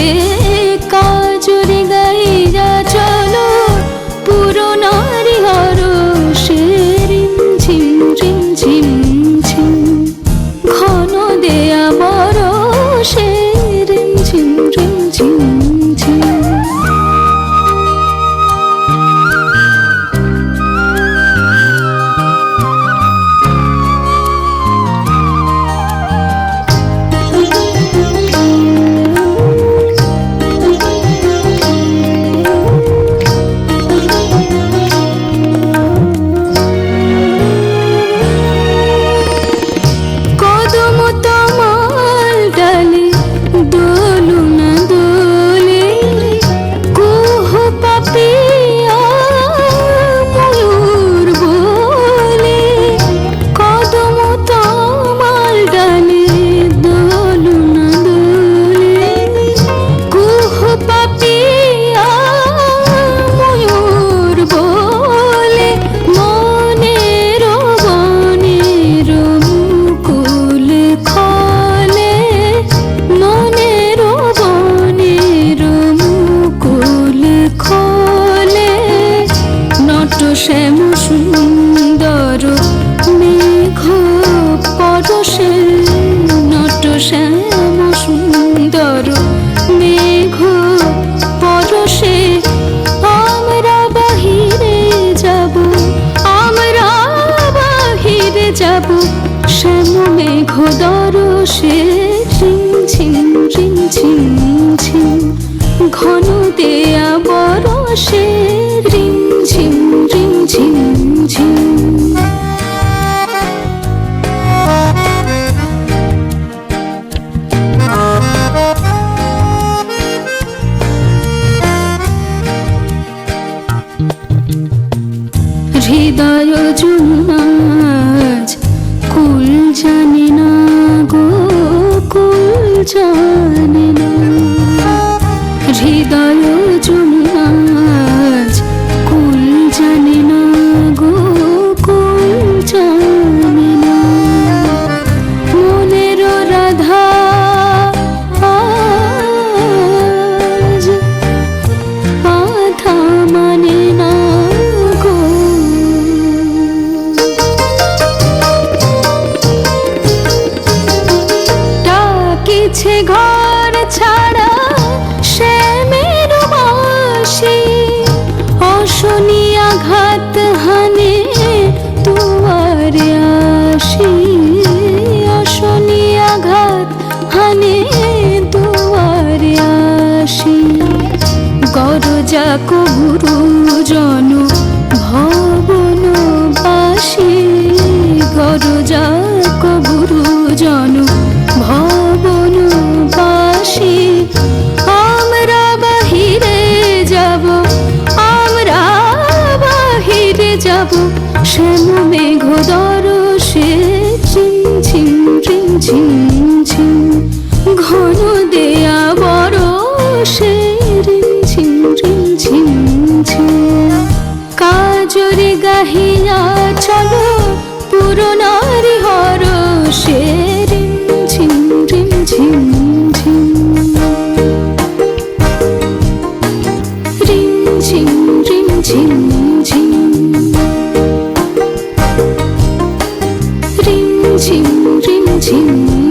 gibi শ্যাম সুন্দর মেঘ পরশে নট শ্যাম সুন্দর মেঘ পরশে আমরা বাহিরে যাব, আমরা বাহিরে যাব। শ্যাম মেঘ দরশে ঝিম রিম ঝিম ঝিম ঘন দেয়া বরশে হৃদয় জুনাজ কুল জানে না গো কুল জানে ঘর ছাড়া শ্যামের বাসি অশনি আঘাত হানে তোমার আসি। অশনি আঘাত হানে তোমার আসি। গরজা যাব শ্যাম মেঘ দরশে ঝিম ঝিম রিম ঝিম ঝিম ঘন দেয়া রিম ঝিম রিম ঝিম ঝিম কাজরে গাহিয়া চলো পুরনারি হরষে রিম ঝিম রিম ঝিম ঝিম 请君，请。